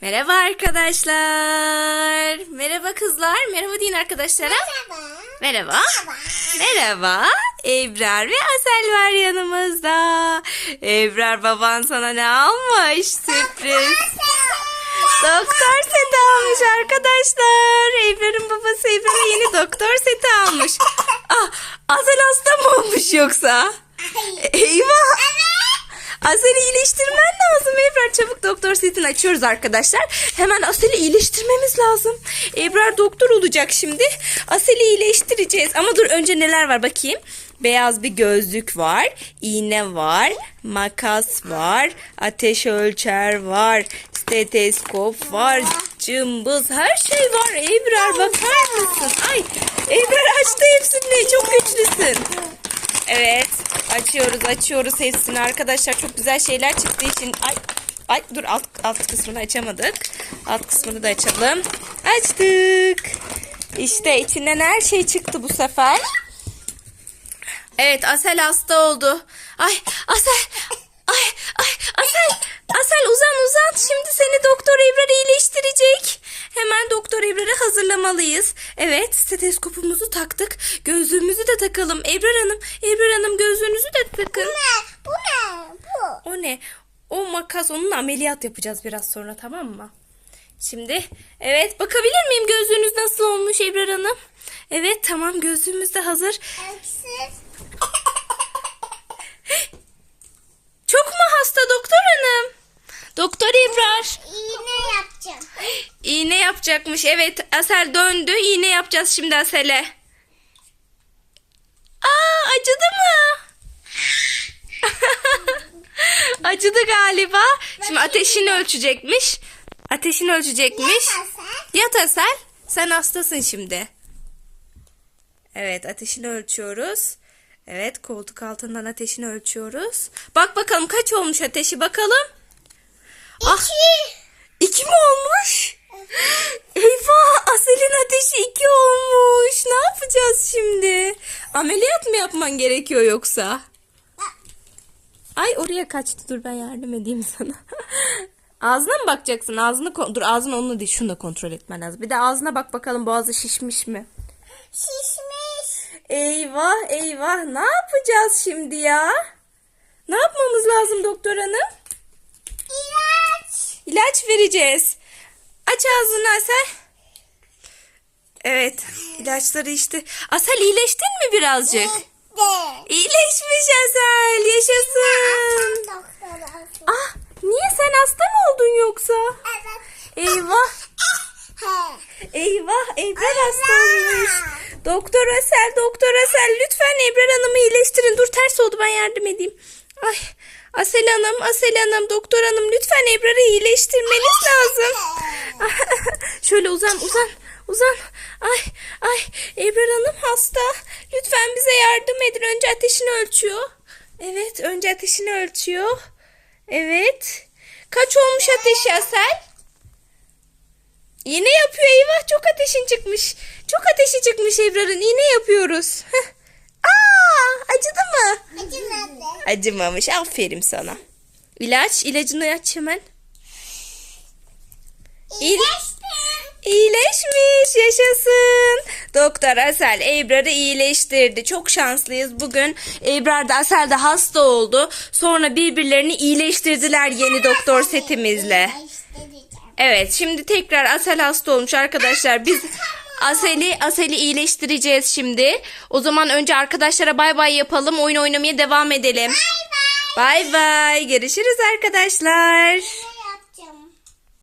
Merhaba arkadaşlar. Merhaba kızlar. Merhaba deyin arkadaşlara. Merhaba. Merhaba. Merhaba. Ebrar ve Asel var yanımızda. Ebrar baban sana ne almış? Sürpriz. Doktor seti almış arkadaşlar. Ebrar'ın babası Ebrar'a yeni doktor seti almış. Ah, Asel hasta mı olmuş yoksa? Eyvah. Asel'i iyileştirmen lazım Ebrar. Çabuk doktor setini açıyoruz arkadaşlar. Hemen Asel'i iyileştirmemiz lazım. Ebrar doktor olacak şimdi. Asel'i iyileştireceğiz. Ama dur önce neler var bakayım. Beyaz bir gözlük var. iğne var. Makas var. Ateş ölçer var. Steteskop var. Cımbız her şey var. Ebrar bakar mısın? Ay Ebrar açtı hepsini. Çok güçlüsün. Evet. Açıyoruz açıyoruz hepsini arkadaşlar. Çok güzel şeyler çıktığı için. Ay, ay dur alt, alt kısmını açamadık. Alt kısmını da açalım. Açtık. İşte içinden her şey çıktı bu sefer. Evet Asel hasta oldu. Ay Asel. Ay ay Asel. Asel uzan uzan. Şimdi seni doktor Ebrar iyileştirecek. Hemen doktor Ebrar'ı hazırlamalıyız. Evet steteskopumuzu taktık. Gözlüğümüzü de takalım. Ebrar Hanım. Ebrar Hanım gözlüğünüzü de takın. Bu ne? Bu. O ne? O makas onunla ameliyat yapacağız biraz sonra tamam mı? Şimdi evet bakabilir miyim gözlüğünüz nasıl olmuş Ebrar Hanım? Evet tamam gözlüğümüz de hazır. Öksüz. Çok mu hasta doktor hanım? Doktor Ebrar. İğne yapacağım. İğne yapacakmış. Evet Asel döndü. İğne yapacağız şimdi Asel'e. Aa acıdı mı? acıdı galiba. Şimdi ateşini ölçecekmiş. Ateşini ölçecekmiş. Yat Asel. Sen hastasın şimdi. Evet ateşini ölçüyoruz. Evet koltuk altından ateşini ölçüyoruz. Bak bakalım kaç olmuş ateşi bakalım. Ah, İki. mi olmuş? Eyvah Asel'in ateşi iki olmuş. Ne yapacağız şimdi? Ameliyat mı yapman gerekiyor yoksa? Ay oraya kaçtı. Dur ben yardım edeyim sana. Ağzına mı bakacaksın? Ağzını dur ağzını onunla değil şunu da kontrol etmen lazım. Bir de ağzına bak bakalım boğazı şişmiş mi? Şişmiş. Eyvah eyvah ne yapacağız şimdi ya? Ne yapmamız lazım doktor hanım? İlaç. Vereceğiz. Aç ağzını Asel. Evet ilaçları işte. Asel iyileştin mi birazcık? İyileşmiş Asel yaşasın. Ah niye sen hasta mı oldun yoksa? Evet. Eyvah eyvah Ebrar hasta olmuş. Doktor Asel doktor Asel lütfen Ebrar Hanım'ı iyileştirin. Dur ters oldu ben yardım edeyim. Ay Asel Hanım Asel Hanım doktor hanım lütfen Ebrar'ı iyileştirmeniz lazım. Şöyle uzan uzan uzan. Ay ay Ebrar Hanım hasta. Lütfen bize yardım edin. Önce ateşini ölçüyor. Evet önce ateşini ölçüyor. Evet. Kaç olmuş ateşi Asel? İğne yapıyor eyvah çok ateşin çıkmış. Çok ateşi çıkmış Ebrar'ın iğne yapıyoruz. Acıdı mı? Acımadı. Acımamış aferin sana. İlaç ilacını aç hemen. İyi- İyileştim. İyileşmiş yaşasın. Doktor Asel Ebrar'ı iyileştirdi. Çok şanslıyız bugün. Ebrar da Asel de hasta oldu. Sonra birbirlerini iyileştirdiler yeni doktor setimizle. Evet şimdi tekrar Asel hasta olmuş arkadaşlar. Biz Asel'i Asel'i iyileştireceğiz şimdi. O zaman önce arkadaşlara bay bay yapalım. Oyun oynamaya devam edelim. Bay bay. Görüşürüz arkadaşlar.